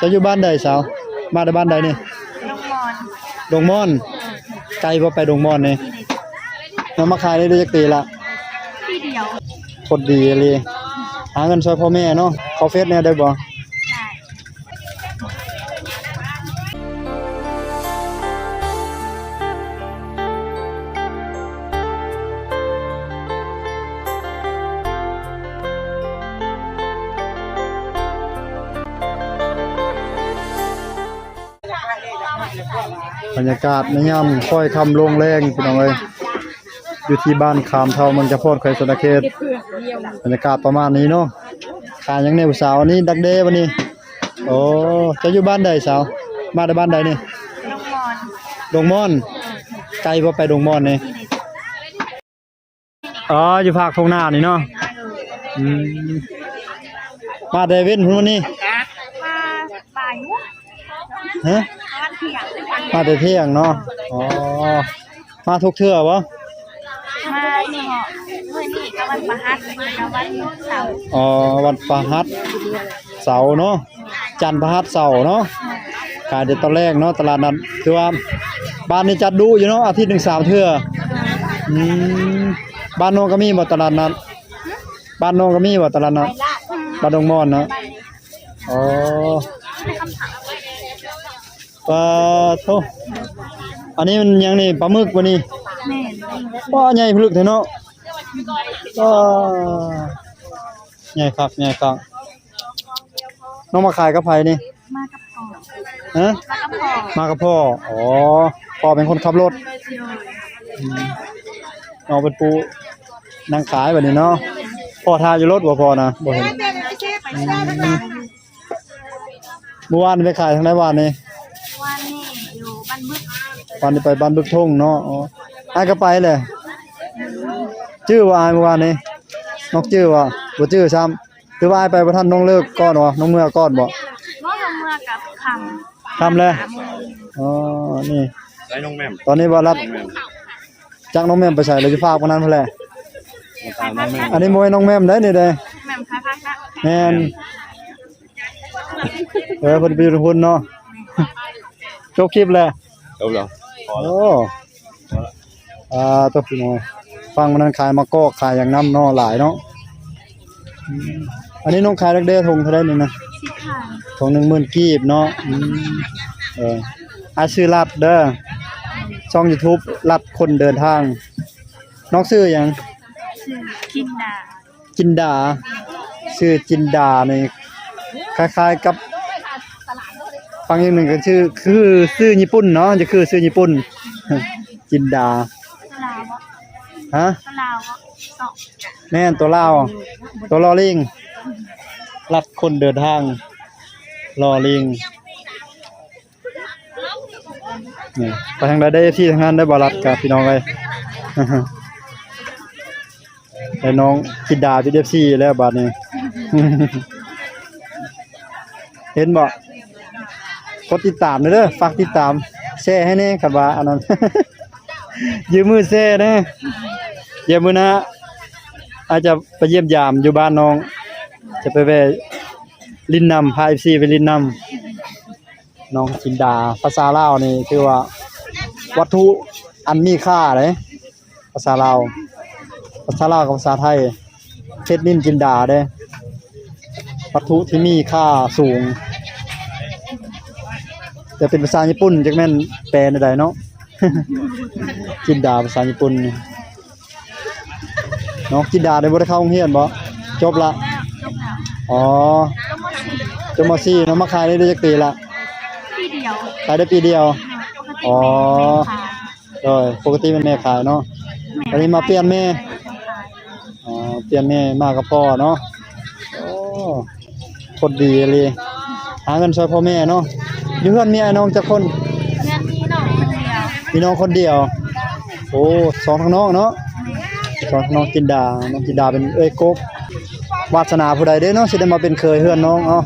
จะอยู่บ้านใดสาว มาแต่บ้านใดนี่น้องมอนดงม่อน ไกลบ่ไปดงม่อนนี่นำมาขายได้ด้วยจักปีละที่เดียวคนดีเลยหาเงินช่วยพ่อแม่เนาะเขาเฟซแน่ได้บ่ รรยากาศในยามค่อยคำลงแรงพี่น้องเอ้ยอยู่ที่บ้านขามเท่ามันจะโพดไข่สนเขตบรรยากาศประมาณนี้เนาะขายหยังในสาวนี้ดักเด้วันนี้ โอ้จะอยู่บ้านใดสาว มาแต่บ้านใดนี่น้องมอนดงม่อนไกลบ่ไปดงม่อนนี่อ๋ออยู่ภาคทงหน้านี่เนาะอืมมาแต่เว้นพุ่นวันนี้มาบ่ายมุกฮะวันเที่ยง มาแต่เที่ยงเนาะอ๋อมาทุกเทื่อบ่มานี่เหาะเมื่อนี่ก็วันประหัสกับวันเสาร์อ๋อวันพฤหัสเสาร์เนาะจันทร์พฤหัสเสาร์เนาะขายเด็ดตอนแรกเนาะตลาดนัดคือว่าบ้านนี้จัดดูอยู่เนาะอาทิตย์หนึ่งสามเทื่ออืมบ้านโนนก็มีบ่ตลาดนัดบ้านโนนก็มีบ่ตลาดนัดบ้านดงมอนเนาะอ๋อ ปลาโทอันนี้มันยังนี่ปลาหมึกบ่นี่แม่นว่าใหญ่พลึกเถอะเนาะว้าใหญ่คักใหญ่คักน้องมาขายกับไผนี่มากับพ่อฮะมากับพ่อมากับพ่ออ๋อพ่อเป็นคนขับรถโดยอืมน้องเป็นปูนั่งขายแบบนี้เนาะพ่อทาอยู่รถบ่พอนะบ่เห็นอืมเมื่อวานไปขายทางไหนวานนี่วันนี่ กวันนี้ไปบ้านบึกทุ่งเนาะอ๋ออ้ายก็ไปเลยชื่อว่าอ้ายเมื่อวานนี้นกชื่อว่าบ่ชื่อซ้ำคือว่าอ้ายไปบ่ทันน้องเลิกก่อนบ่น้องเมื่อก่อนบ่เมื่อเมื่อกับคทำเลยำสามโมงอ๋อนี่ได้น้องแม่มตอนนี้ว่ารัดน้องแม่มจักน้องแม่มไปใส่เลยจะฝากวันนั้นพุ่นแหละมาตามน้องแม่มอันนี้มวยน้องแม่มได้นี่เด้แม่มคายพักนะแม่นเออเพิ่นไปอยู่พุ่นเนาะจบคลิปแล้วเอาเหรอพอ โอ้แล้วอ่าตัวพี่น้อยฟังวันนั้นขายมะกอกขายอย่างน้ำเนาะหลายเนาะอืมอันนี้น้องขายดักเด้ทงเท่าไดนี่นะสิค่ะทง10,000กีบเนาะอืมเอออาชื่อรัดเด้อช่อง YouTube รัดคนเดินทาง น้องชื่อหยังชื่อกินดาจินดาชื่อจินดานี่คล้ายๆกับ ฟังอย่างหนึ่งก็ชื่อคือชื่อญี่ปุ่นเนาะจะคือชื่อญี่ปุ่น จินดาลาวะฮะลาวะสองแม่นตัวลาวตัวลอลิงรัดคนเดินทางลอลิงนี่ไปทางใดได้ที่ทางนั้นได้บ่รัดกับพี่น้องเลยแต่น้องจินดาพี่เดฟซีแล้วบาดนี้ เห็นบ่ กดติดตามเด้อเด้อฝากติดตามแชร์ให้แน่ครับว่าอันนั้น ยืมมือแชร์เด้อเยี่ยมมือนะอาจจะไปเยี่ยมยามอยู่บ้านน้อง จะไปแวะลินนำพา FC ไปลินนำน้องจินดาภาษาลาวนี่คือว่า วัตถุอันมีค่าเลยภาษาลาวภาษาลาวกับภาษาไทยเพชรนินจินดาเด้วัตถุที่มีค่าสูง แต่เป็นภาษาญี่ปุ่นจักแม่นแปลใดๆเนาะ จินดาภาษาญี่ปุ่นนี่น้องจินดาได้บ่ได้เข้าโรงเรียนบ่จบละแล้วจบแล้วอ๋อก็มาสี่จบม .4 เนาะมาขายได้ได้จักปีละปีเดียวขายได้ปีเดียวปกติแม่แม่ขายโดยปกติเป็นแม่ขายเนาะอันนี้มาเปลี่ยนแม่อ๋อเปลี่ยนแม่มากับพ่อเนาะโอ้คนดีเลยหาเงินช่วยพ่อแม่เนาะ อยู่เพื่อนมีไอ้น้องจักคนเงินมีน้องคนเดียวมีน้องคนเดียว โอ้สองทางน้องเนาะสองทางน้องจินดาน้องจินดาเป็นเอ้ยกบวาสนาผู้ใดเด้เนาะสิได้มาเป็นเคยเฮือนน้องเนาะ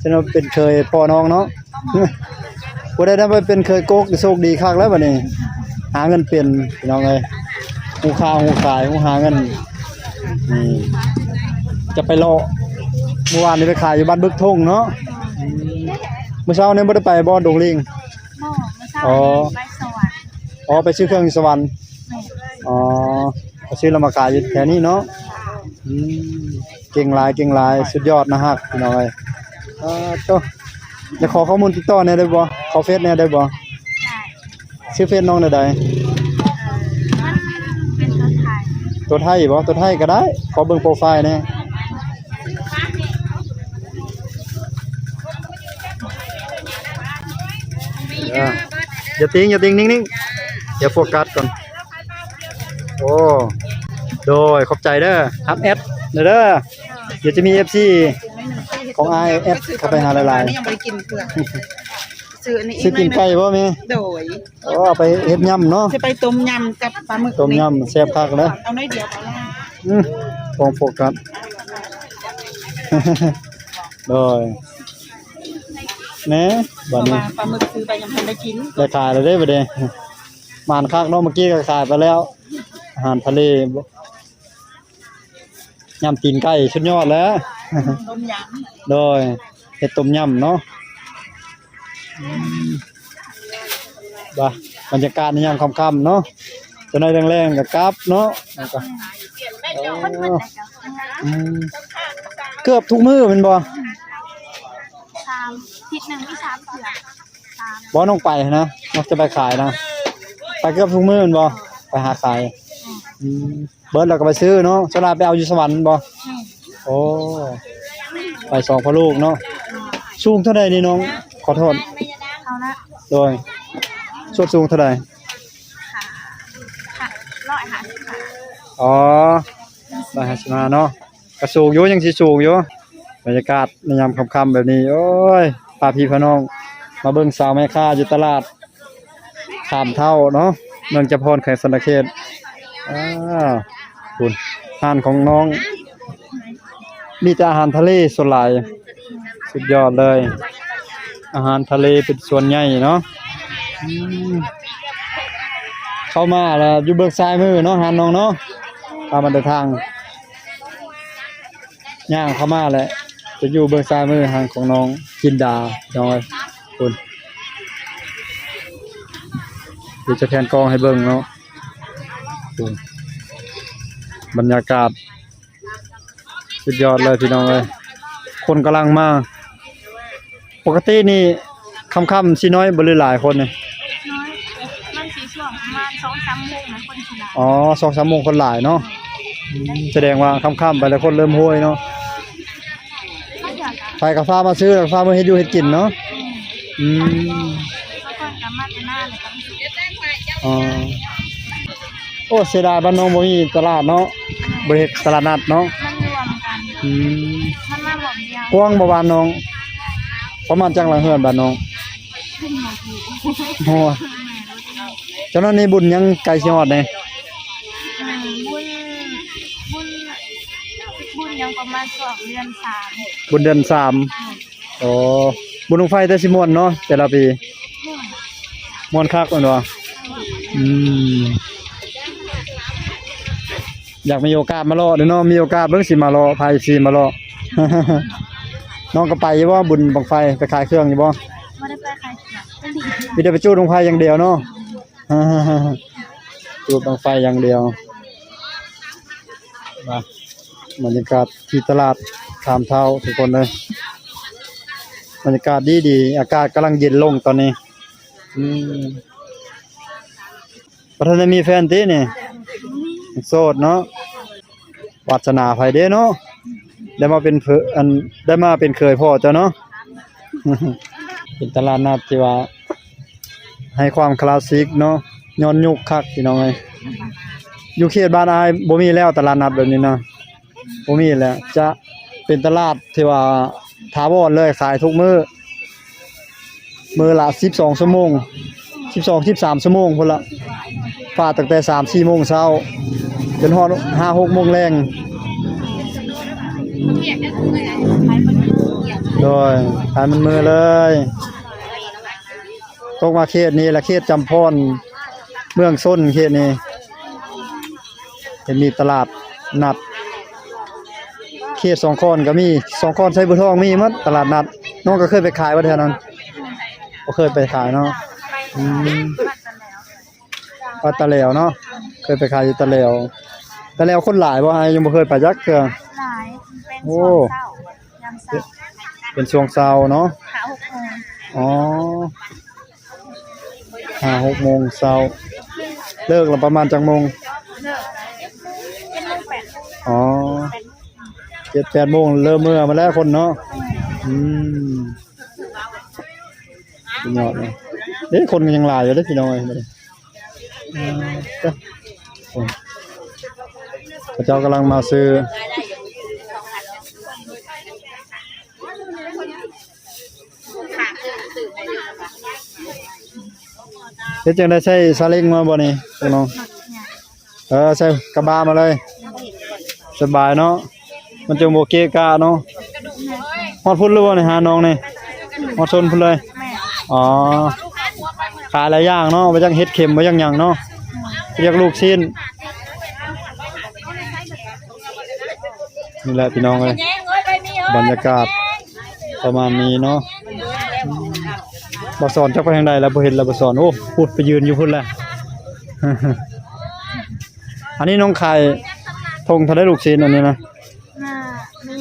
สิได้มาเป็นเคยพ่อน้องเนาะผู้ใดได้มาเป็นเคยกกโชคดีคักแล้วบัดนี้ หาเงินเป็นพี่น้องเอ้ยหูค้าหูขายหูหาเงินนี่จะไปเลาะเมื่อวานนี้ไปขายอยู่บ้านบึกทงเนาะ อืมมื้อเช้านี้บ่ได้ไปบ่ดงลิงโม่เมื่อเช้าอ๋อนี้ไปสวรรค์อ๋อไปซื้อเครื่องอยู่สวรรค์แม่อ๋อไปซื้อแล้วมากายอยู่แถวนี้เนาะอืมเก่งหลายเก่งหลายสุดยอดนะฮักพี่น้องเอ้ยอ่าโตจะขอข้อมูลติดต่อแหน่ได้บ่ขอเฟซแหน่ได้บ่ได้ชื่อเฟซน้องได้ใดมันเป็นรถไทยตัวไทยบ่ตัวไทยก็ได้ ขอเบิ่งโปรไฟล์แหน่ อย่าติ้งอย่าติ้งนิ่งๆอย่าโฟกัสก่อน โอ้โดยขอบใจเด้อฮับแอดเด้อเด้อเดี๋ยวจะมี FC ของ i แอดเข้าไปหาหลายยังไม่ได้กินเปลือกซื้ออันนี้ๆสิกินไก่บ่แม่โดยโอ้เอาไปเฮ็ดยำเนาะจะไปต้มยำกับปลาหมึกต้มยำแซ่บคักเด้อเอาน้อยเดียวพอแล้วอืมของโฟกัสโดย แหน่เพบัดราะนี้ว่าปลาหมึกซื้อไปยังไม่ได้กินได้ขายแล้วเด้บัดนี้มานคักเนาะเมื่อกี้ก็ขายไปแล้ว อาหารทะเลบ่ยำตีนไก่สุดยอดแล้ว ต้มยโดยเห็ดต้มยำเนาะอืมบ่ะบรรยากาศในยามค่ำๆเนาะจะน้อยแรงๆกับกราบเนาะแล้วก็มันมันแต่กับอืมเกือบทุกมื้อแมันบ่สาม ทิศหนึ่งที่สามเถื่อสามบ่น้องไปนะนอกจะไปขายนะ ไปเกือบทุกมื้อแมันบ่ไปหาขายอืมเบิดแล้วก็ไปซื้อเนาะสลาไปเอาอยู่สวรรค์บ่แม่โอ้ไปสองพ่อลูกเนาะสูงเท่าใดนี่น้อง ขอโทษเอาละโดยส่วนสูงเท่าใดค่ะร้อยห้าสิบบาทอ๋อได้ฮัสมาเนาะกระสูงอยู่ยังสิสูงอยู่บรรยากาศในยามค่ำๆแบบนี้ โอ้ย พาพี่พน้อง มาเบิ่งสาวแม่ค้าอยู่ตลาดขามเท่าเนาะเมืองจะพรแขวงสนเขตอ่าคุณอาหารของน้องมีแต่อาหารทะเลส่วนหลายสุดยอดเลย อาหารทะเลเป็นส่วนใหญ่เนาะอืมเข้ามาแล้วอยู่เบื้องซ้ายมือเนาะหาน้องเนาะตามมาเดินทางย่างเข้ามาแหละ จะอยู่เบื้องซ้ายมือทางของน้องกินดาน้อยคุณเดี๋ยวจะแทนกล้องให้เบิ่งเนาะคุณบรรยากาศ สุดยอดเลยพี่น้องเลยคนกำลังมาปกตินี่ค่ำๆสิน้อยบ่หรือหลายคนนี่น้อยมันสีช่วงประมาณสองสามโมงนะคนสิลาอ๋อสองสามโมงคนหลายเนาะอืมแสดงว่าค่ำๆไปแล้วคนเริ่มห้วยเนาะเขา อยากอะไปกับฟ้ามาซื้อกับฟ้ามาเฮ็ดอยู่เฮ็ดกินเนาะอืมเขาคนกลับมาแต่หน้าเลยกับสุดอ๋อโอ้เสียดายบ้านน้องบ่มีตลาดเนาะบ่เฮ็ดตลาดนัดเนาะมันรวมกันอืมมันมาหมดเดียวกว้างบ่บ้านน้องประมาณจังหลังเฮือนบ้านน้องขึ้นหมดอยู่โอ้เจ้านั้นนี่บุญยังไกลสิฮอดแน่อืาณสองเดือนสามบุญเดือนสามโอ้บุญลงไฟแต่สิม่วนเนาะแต่ละปีม่วงม่วนคักแม่นบ่อืมอยากมีโอกาสมาเลาะเด้อเนาะมีโอกาสเบิ่งสิมาเลาะพาสิมาเลาะน้องก็ไปอยู่บ่บุญบังไฟไปขายเครื่องอยู่บ่ไม่ได้ไปใครเสียเป็นดีมีแต่ไปจูดบังไฟอย่างเดียวเนาะจูดบังไฟอย่างเดียวมา บรรยากาศที่ตลาดขามเท้าทุกคนเลยบรรยากาศดีดีอากาศกำลังเย็นลงตอนนี้ประธานมีแฟนตินี่โสดเนาะวาสนาไผเด้เนาะได้มาเป็นเผออันได้มาเป็นเคยพ่อเจ้าเนาะเป็นตลาดนัดที่ว่าให้ความคลาสสิกเนาะย้อนยุคคักพี่น้องเอ้ยอยู่เขตบ้านอายบ่มีแล้วตลาดนัดแบบนี้เนาะ บ่มีแล้วจะเป็นตลาดที่ว่าถาวรเลยขายทุกมื้อมื้อละ12ชั่วโมง12 13ชั่วโมงพุ่นละฟาดตั้งแต่3 4โมงเช้าจนฮอด5 6โมงแรงโดยขายมันมือเลยตกมาเขตนี้ละเขตจำพรเมืองส้นเขตนี้เห็นมีตลาดนัด เขตสองคอนก็มีสองคอนใช้บุทองมีหมัดตลาดนัดน้องก็เคยไปขายว่าแถวนั้นเบ่เคยไปขายเนาะไปอืมวัดกันแล้วว่าตะแหลวเนาะเคยไปขายอยู่ตะแหลวตะแหลวคนหลายบ่ฮะยังบ่เคยไปจักเทื่อหลายเป็นโอ้ช่วงเช้ายามเช้าเป็นช่วงเช้าเนาะหาหกโมงอ๋อห้าหกโมงเช้าเลิกแล้วประมาณจักโมง เลิกเป็นโมงแปดโมง อ๋อ แปดโมง เจ็ดแปดโมงเริ่มเมื่อมาแล้วคนเนาะอืมยอดเลยเอ๊ะคนก็ยังหลายอยู่เด้พี่น้อยมาดิอืมเจ้าโอ้พระเจ้ากำลังมาซื้อเฮ็ดจังได้ใช้ซาเล้งมาบ่นี่พี่น้องเออใส่กระบะมาเลย สบายเนาะ มันจะโมเกะกะเนาะฮอดพุ่นหรือบ่นี่หาน้องนี่ฮอดชนพุ่นเลย อ๋อขายหลายอย่างเนาะบ่จังเฮ็ดเข็มบ่จังหยังเนาะเรียกลูกชิ้นนี่แหละพี่น้องเอ้ยบรรยากาศประมาณนี้เนาะบ่สอนจักไปทางใดแล้วบเห็นแล้วบ่สอนโอ้พูดไปยืนอยู่พุ่นแหละอันนี้น้องไข่ทงทะเลลูกชิ้นอันนี้นะ น่ามี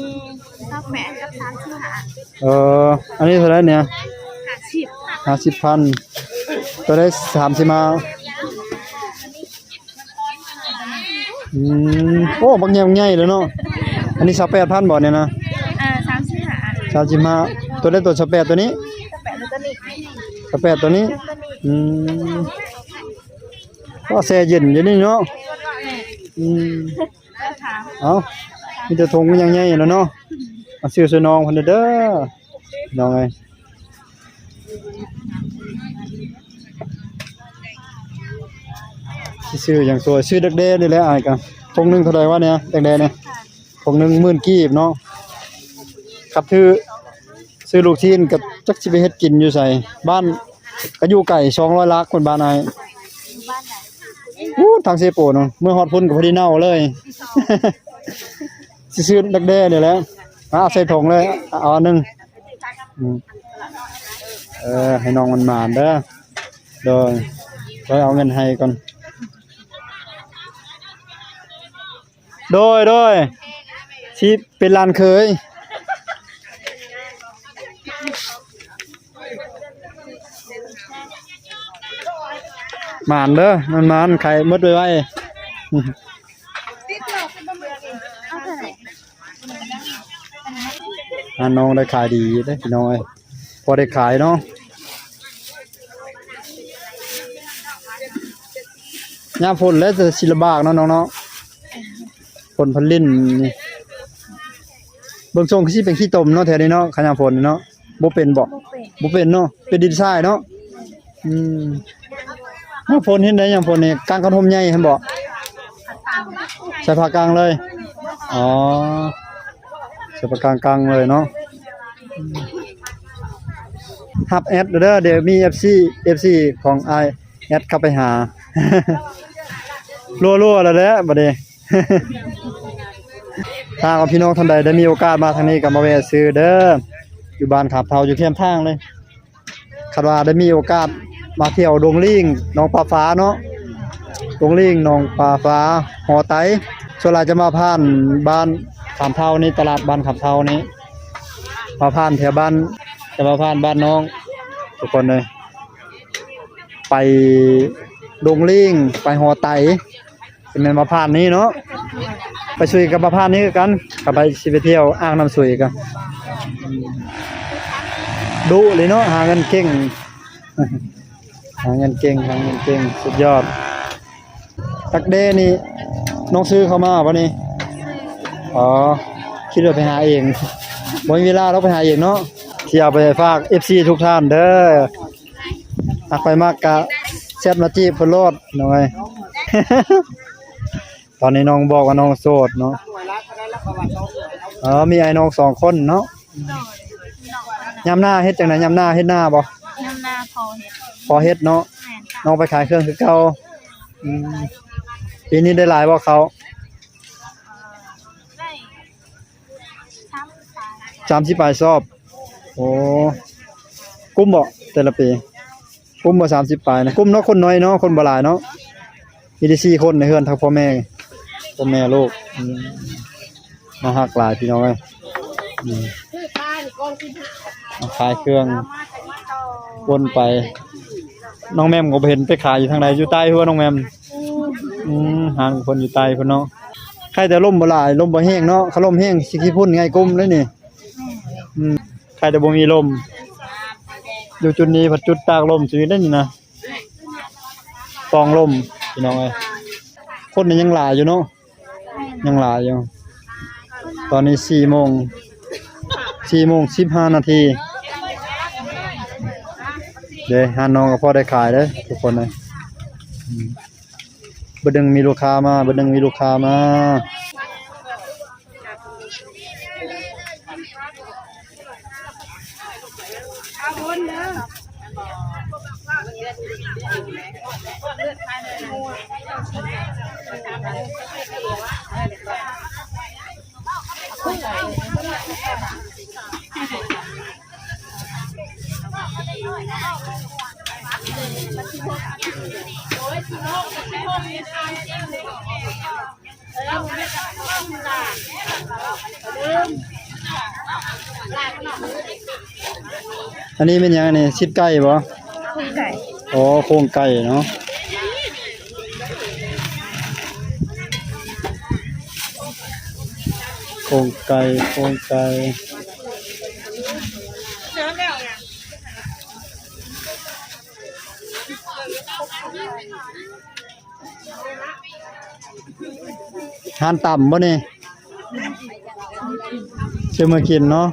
ข้าวแปะกับสามสิบหา เอออันนี้เท่าไหรเนี่ยหาสิบห้าสิบพันตัวได้สามสิบมาอืมโอ้บางแง่ใหญ่เลยเนาะอันนี้สแปดพันบ่เนี่ยนะอ่าสามสิบหาสามสิบมาตัวได้ตัวสแปดตัวนี้ข้าวแปะแล้วก็นี่สแปดตัวนี้แล้วก็นี่อืมก็แซ่เย็นอยู่นี่เนาะอืมแล้วถามเอามีแต่ทงมันยังใหญ่แล้วเนาะ มาซื้อซื้อน้องคนเด้อน้องไงซื้ออย่างสวยซื้อดักแด้นี่แหละไอายกันทงหนึงเท่าไหร่วะเนี่ยดักแด้เนี่ยทงหนึงหมื่นกีบเนาะครับถือซื้อลูกชิ้นกับจักสิไปเฮ็ดกินอยู่ใส่บ้านก็อยู่ไก่200ลักคนบ้านอายอยู่บ้านไหนอู้ทางเซโปนเมื่อฮอดพุ่นก็พอดีเน่าเลย ซื้อดักแด้นี่แหละ เอาใส่ถุงเลยเอาหนึ่งเออให้น้องมันหมานเด้อโดยโดยเอาเงินให้ก่อนโดยโดยที่เป็นลานเคยหมานเด้อมันมานไข่มดไว้ไว้ เอาเท่าไหร่ อ่าน้องได้ขายดีเด้อพี่น้องเอ้ยพอได้ขายเนาะยามฝนแล้วจะสิลำบากเนาะน้องเนาะฝนพันลิ้นนี่เบิ่งทรงคือสิเป็นขี้ตมเนาะแถวนี้เนาะขยามฝนนี่เนาะบ่เป็นบ่โบเป็ดบ่เป็นเนาะเป็นดินทรายเนาะอืมยามฝนเห็นได้ยามฝนนี่กลางกระทมใหญ่เห็นบ่ใส่ผ้ากลางเลย อ๋อใส่ผ้ากลางกลางเลยเนาะฮับแอดเด้อเดี๋ยวมี FC FC ของ I แอดเข้าไปหารัวๆแล้วแหละบัดนี้ถ้าว่าพี่น้องท่านใดได้มีโอกาสมาทางนี้ก็มาแวะซื้อเด้ออยู่บ้านขับเทาอยู่เทียมทางเลยคาดว่าได้มีโอกาสมาเที่ยวดงลิงหนองปลาฟ้าเนาะดงลิงหนองปลาฟ้าหอไตส่วนหลายจะมาผ่านบ้าน ขับเทานี่ตลาดบ้านขับเทานี้มาผ่านแถวบ้านจะมาผ่านบ้านน้อง ทุกคนเลย ไปดงลิงไปหอไตเป็นมาผ่านนี้เนาะไปช่วยกับมาผ่านนี้กันกับไปสิไปเที่ยวอ่างน้ำสวยกันดุเลยเนาะหาเงินเก่งหาเงินเก่งหาเงินเก่งสุดยอดตักเดนี่น้องซื้อเข้ามาปะนี่ อ๋อคิดว่าไปหาเองบ่มีเวลาเราไปหาเองเนาะที่เอาไปฝาก FC ทุกท่านเด้อหากไปมากกะแชทมาจีบเพิ่นโลดหน่อย ตอนนี้น้องบอกว่าน้องโสดเนาะเออมีไอ้น้องสองคนเนาะโดยยามหน้าเฮ็ดจังได๋ยามหน้าเฮ็ดหน้าบ่น้ำหน้าพอเห็ดพอเฮ็ดเนาะแม่นค่ะน้องไปขายเครื่องคือเก่าอืมปีนี้ได้หลายบ่เขา สาย30ปลายสอบ โอ้กุ้มบ่แต่ละปีกลุ่มบ่30ปลายนะกลุ่มเนาะคนน้อยเนาะคนบลายเนาะมีได้4คนในเฮือนทั้งพ่อแม่พ่อแม่ลูกมาฮักหลายพี่น้องเอ้ยขายเครื่องวนไป น้องแม่มก็เห็นไปขายอยู่ทางใดอยู่ใต้หัวน้องแม่มหางคนอยู่ใต้พุ่นเนาะใครแต่ลมบ่หลายลมบ่แห้งเนาะเขาลมแห้งสิขี้พุ่นไงกุมเลยนี่ ครแต่บ่มีลม อยู่จุดนี้พัดจุดตากลมชีวิตได้นี่นะตองลมพี่น้องเอ้ยคนนี่ยังหลายอยู่เนาะยังหลายอยู่ ตอนนี้4โมง4โมง15นาที เดี๋ยวหาน้องก็พอได้ขายเด้ทุกคนเลยบดึงมีลูกค้ามาบดึงมีลูกค้ามา อันนี้เป็นยังอันนี้ชิดไก่บ่ไก่ อ๋อโครงไก่เนาะโครงไก่โครงไก่ทานต่ำบ่นี่ชื่อมากินเนาะ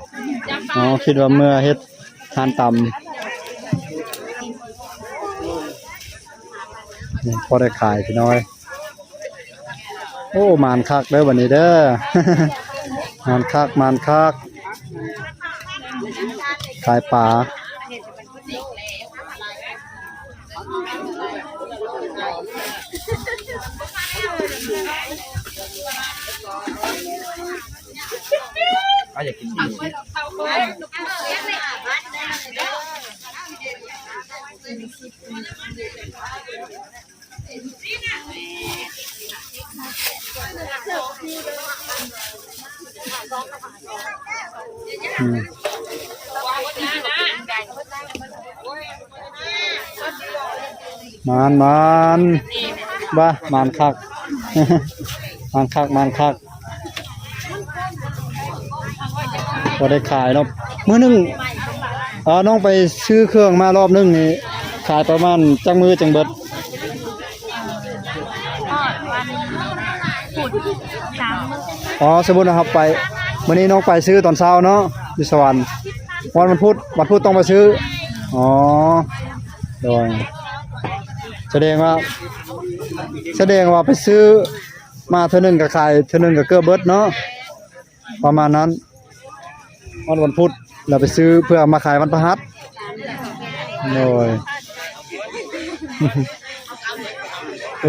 อ๋อคิดว่าเมื่อเฮ็ดทานต่ำ นี่ พอได้ขายพี่น้อย โอ้มานคักเด้อวันนี้เด้อมานคักมานคักขายปลาอืม มานมานบ้ามานคัก มานคักมานคักพอได้ขายเนาะมื้อหนึงเออน้องไปซื้อเครื่องมารอบหนึงนี่ขายประมาณจังมือจังเบิด ทอดวันขุดสามมื้ อ๋อสมมุตินะครับไปวันนี้น้องไปซื้อตอนเช้าเนาะอยู่สวรรค์วันวันพุธวันพุธต้องไปซื้อ อ๋อโดยแสดงว่า แสดงว่าไปซื้อมาเท่านึงกับขายเท่านึงกับเกือบเบิร์ดเนาะประมาณนั้น วันวันพุธเราไปซื้อเพื่อมาขายวันพฤหัสโดย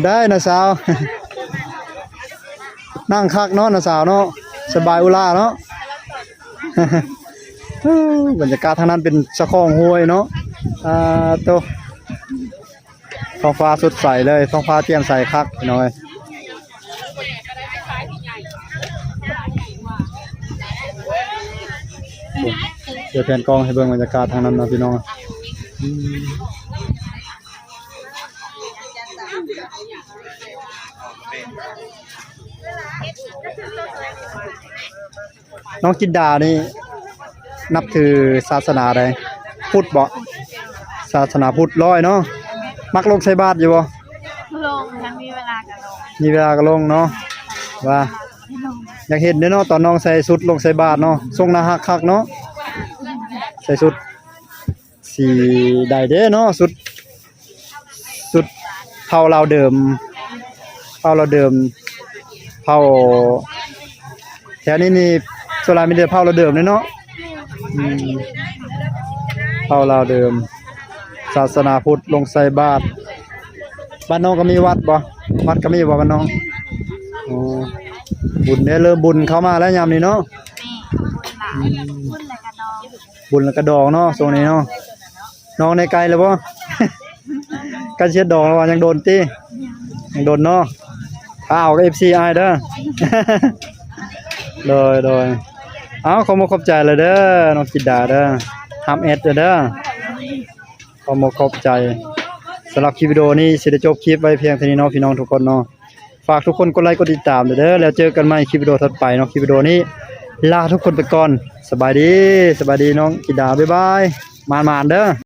ได้นะสาว นั่งคักเนาะนะสาวเนาะสบายอุลาเนาะบรรยากาศทางนั้นเป็นสะคองห้วยเนาะอ่าโตท้องฟ้าสดใสเลยท้องฟ้าเตรียมใสคักพี่น้อยเดี๋ยวแผนกล้องให้เบิ่งบรรยากาศทางนั้นนะพี่น้อง น้องจินดานี่นับถือศาสนาใดพุทธบ่ศาสนาพุทธร้อยเนาะมักลงใส่บาตรอยู่บ่ลงถ้ามีเวลาก็ลงมีเวลาก็ลงเนาะว่าลงอยากเห็นเด้อเนาะตอนน้องใส่สุดลงใส่บาตรเนาะทรงหน้าฮักคักเนาะใส่สุดสีใดเด้อเนาะสุดสุดเผาเราวเดิมเผาเราวเดิมเผาแถวนี้นี่ โซลามีเดือเผาเราวเดิมเลยเนาะอืมเผาเราวเดิม ศาสนาพุทธลงใส่บาตรบ้านน้องก็มีวัดบ่วัดก็มีบ่บ้านน้องอ๋อบุญเนี่ยเริ่มบุญเข้ามาแล้วยามนี้เนาะนี่หลายพุ่นและกระดองบุญแล้วก็ดองเนาะช่วงนี้เนาะน้องในไกลแล้วบ่กันเช็ดดองแล้วว่ายังโดนติยังโดนเนาะอ้าวก็ FC อายเด้อ โดยโดยเอาขอมขอบใจเลยเด้อน้องกิดดาเด้อทำเอ็ดเด้อขอมขอบใจสำหรับคลิปวิดีโอนี้สิได้จบคลิปไว้เพียงเท่านี้เนาะพี่น้องทุกคนเนาะฝากทุกคนกดไลค์กดติดตามเด้อแล้วเจอกันใหม่คลิปวิดีโอถัดไปเนาะคลิปวิดีโอนี้ ลาทุกคนไปก่อนสบายดีสบายดีน้องกิดดาบ๊ายบายมานๆเด้อ